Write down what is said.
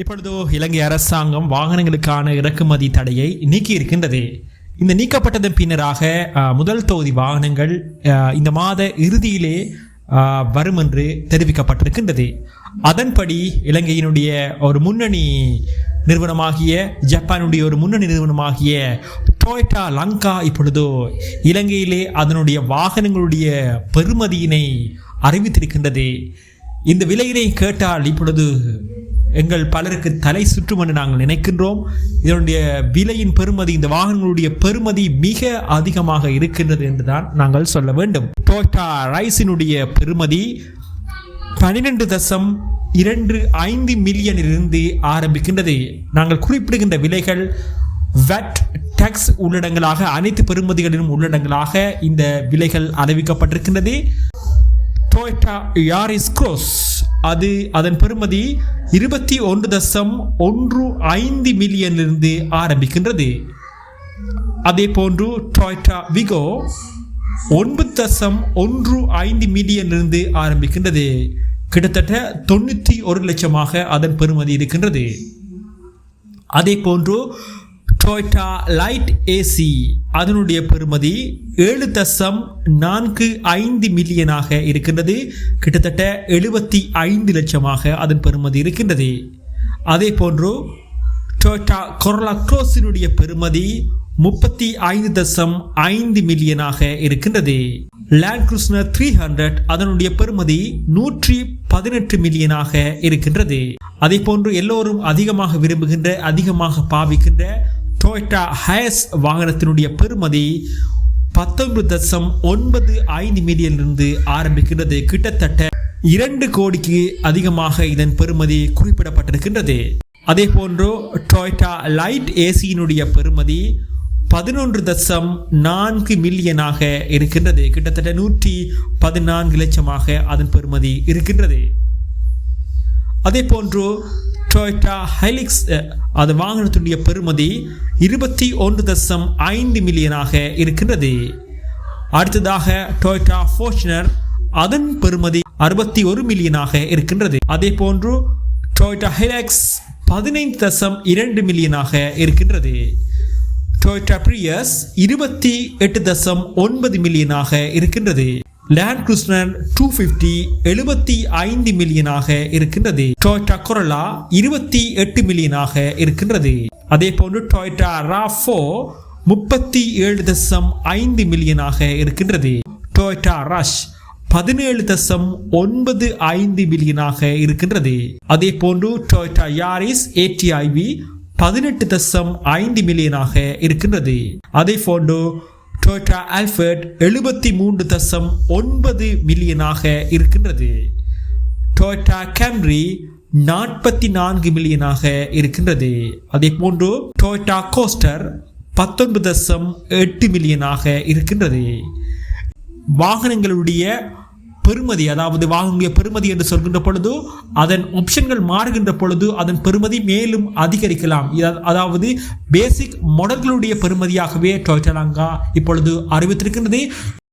இப்பொழுது இலங்கை அரசாங்கம் வாகனங்களுக்கான இறக்குமதி தடையை நீக்கி இருக்கின்றது இந்த நீக்கப்பட்டதன் பின்னராக முதல் தொகுதி வாகனங்கள் இந்த மாத இறுதியிலே வரும் என்று தெரிவிக்கப்பட்டிருக்கின்றது. அதன்படி இலங்கையினுடைய ஒரு முன்னணி நிறுவனமாகிய ஜப்பானுடைய ஒரு முன்னணி நிறுவனமாகிய டொயோட்டா லங்கா இப்பொழுது இலங்கையிலே அதனுடைய வாகனங்களுடைய பெறுமதியினை அறிவித்திருக்கின்றது. இந்த விலையினை கேட்டால் இப்பொழுது எங்கள் பலருக்கு தலை சுற்றும் என்று நாங்கள் நினைக்கின்றோம். இதனுடைய விலையின் பெறுமதி இந்த வாகனங்களுடைய பெறுமதி மிக அதிகமாக இருக்கின்றது என்றுதான் நாங்கள் சொல்ல வேண்டும். டோட்டா ரைஸினுடைய பெறுமதி பனிரெண்டு தசம் இரண்டு ஐந்து மில்லியனிலிருந்து ஆரம்பிக்கின்றது. நாங்கள் குறிப்பிடுகின்ற விலைகள் வெட் டேக்ஸ் உள்ளடங்களாக அனைத்து பெறுமதிகளிலும் உள்ளடங்களாக இந்த விலைகள் அறிவிக்கப்பட்டிருக்கின்றது. டொயோட்டா யாரிஸ் க்ரோஸ் அது அதன் பெறுமதி இருபத்தி ஒன்று தசம் ஒன்று ஐந்து மில்லியனிலிருந்து ஆரம்பிக்கின்றது. அதே போன்று டொய்டா விகோ ஒன்பது தசம் ஒன்று ஐந்து மில்லியனிலிருந்து ஆரம்பிக்கின்றது. கிட்டத்தட்ட தொண்ணூற்றி ஒரு லட்சமாக அதன் பெறுமதி இருக்கின்றது. அதே போன்று டொயோட்டா லைட் ஏசி அதனுடைய பெறுமதி ஏழு தசம் நான்கு ஐந்து மில்லியனாக இருக்கின்றது. கிட்டத்தட்ட எழுபத்தி ஐந்து லட்சமாக அதன் பெறுமதி இருக்கின்றது. அதே போன்று டொயோட்டா கொரோலா க்ரோஸினுடைய பெறுமதி முப்பத்தி ஐந்து தசம் ஐந்து மில்லியனாக இருக்கின்றது. லேண்ட் குரூஸ்னர் த்ரீ ஹண்ட்ரட் அதனுடைய பெறுமதி நூற்றி பதினெட்டு மில்லியனாக இருக்கின்றது. அதே போன்று எல்லோரும் அதிகமாக விரும்புகின்ற அதிகமாக பாவிக்கின்ற டொயோட்டா ஹயஸ் வாகனத்தினுடைய பெறுமதி பத்தொன்பது தசம் ஒன்பது ஐந்து மில்லியனிலிருந்து ஆரம்பிக்கின்றது. கிட்டத்தட்ட இரண்டு கோடிக்கு அதிகமாக இதன் பெறுமதி குறிப்பிடப்பட்டிருக்கின்றது. அதே போன்று டொயோட்டா லைட் ஏசியினுடைய பெறுமதி பதினொன்று தசம் நான்கு மில்லியனாக இருக்கின்றது. கிட்டத்தட்ட நூற்றி பதினான்கு லட்சமாக அதன் பெறுமதி இருக்கின்றது. அதே போன்று டொயோட்டா ஹைலிக்ஸ் அது வாகனத்துடைய பெறுமதி இருபத்தி ஒன்று தசம் ஐந்து மில்லியனாக இருக்கின்றது. அடுத்ததாக டொயோட்டா ஃபோர்ச்சுனர் அதன் பெறுமதி அறுபத்தி ஒரு மில்லியனாக இருக்கின்றது. அதே போன்று டொயோட்டா ஹைலாக்ஸ் பதினைந்து தசம் இரண்டு மில்லியனாக இருக்கின்றது. டொயோட்டா பிரியஸ் இருபத்தி எட்டு தசம் ஒன்பது மில்லியனாக இருக்கின்றது. லேண்ட் கிருஷ்ணன் டூ ஃபிஃப்டி எழுபத்தி ஐந்து மில்லியனாக இருக்கின்றது. டொயோட்டா கொரலா இருபத்தி எட்டு மில்லியனாக இருக்கின்றது. அதே போன்று டொயோட்டா ராஃபோ முப்பத்தி ஏழு தசம் ஐந்து மில்லியனாக இருக்கின்றது. டொயோட்டா ரஷ் பதினேழு தசம் ஒன்பது ஐந்து மில்லியனாக இருக்கின்றது. அதே போன்று டொயோட்டா யாரிஸ் ஏடிஐவி பதினெட்டு தசம் ஐந்து மில்லியனாக இருக்கின்றது. அதே போன்று டொயோட்டா ஆல்ஃபர்ட் எழுபத்தி மூன்று தசம் ஒன்பது மில்லியனாக இருக்கின்றது. டொயோட்டா கேம்ரி நாற்பத்தி நான்கு மில்லியனாக இருக்கின்றது. அதே போன்று டொயோட்டா கோஸ்டர் பத்தொன்பது தசம் எட்டு மில்லியனாக இருக்கின்றது. வாகனங்களுடைய பெருமதி அதாவது வாகனங்களுடைய பெருமதி என்று சொல்கின்ற பொழுது அதன் ஆப்ஷன்கள் மாறுகின்ற பொழுது அதன் பெருமதி மேலும் அதிகரிக்கலாம். இத- அதாவது பேசிக் மாடல்களுடைய பெருமதியாகவே டொய்டலாங்கா இப்பொழுது அறிவித்திருக்கின்றது.